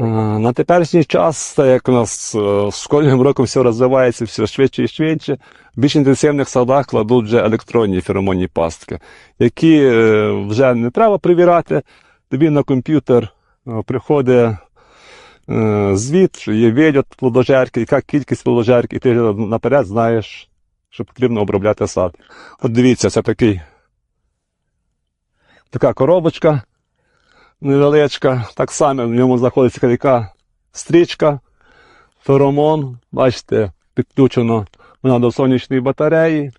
Е, На теперішній час, так як у нас е, з кожним роком все розвивається все швидше і швидше, в більш інтенсивних садах кладуть вже електронні феромонні пастки, які е, вже не треба перевіряти. Тобі на комп'ютер приходить звіт, є виліт плодожерки, яка кількість плодожерки, і ти наперед знаєш, що потрібно обробляти сад. От дивіться, це такий, така коробочка невеличка. Так само в ньому знаходиться така стрічка, феромон. Бачите, підключено вона до сонячної батареї.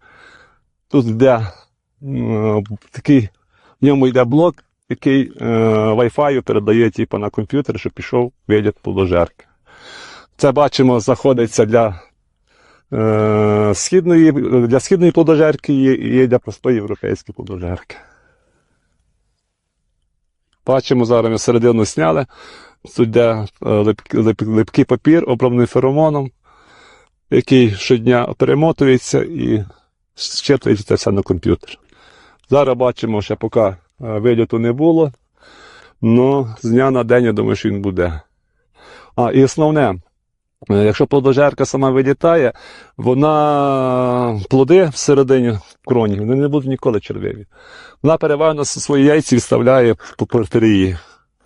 Тут йде м, такий, в ньому йде блок, який е, Wi-Fi передає типу, на комп'ютер, щоб пішов виліт положерки. Це бачимо, знаходиться для, е, східної, для східної плодожерки і для простої європейської плодожерки. Бачимо, зараз ми середину сняли. Тут йде е, лип- лип- липкий папір, оброблений феромоном, який щодня перемотується і щитується все на комп'ютер. Зараз бачимо, що поки е, виліту не було, але з дня на день я думаю, що він буде. А, і основне, е, якщо плодожерка сама вилітає, вона плоди всередині в кроні, вони не будуть ніколи червиві. Вона переважно свої яйці відставляє по периферії,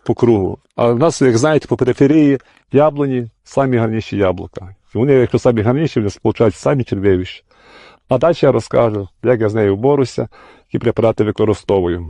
по кругу. А в нас, як знаєте, по периферії яблуні самі гарніші яблука. І вони, якщо самі гарніші, вони получаються самі червивіші. А далі я розкажу, як я з нею борюся, які препарати використовую.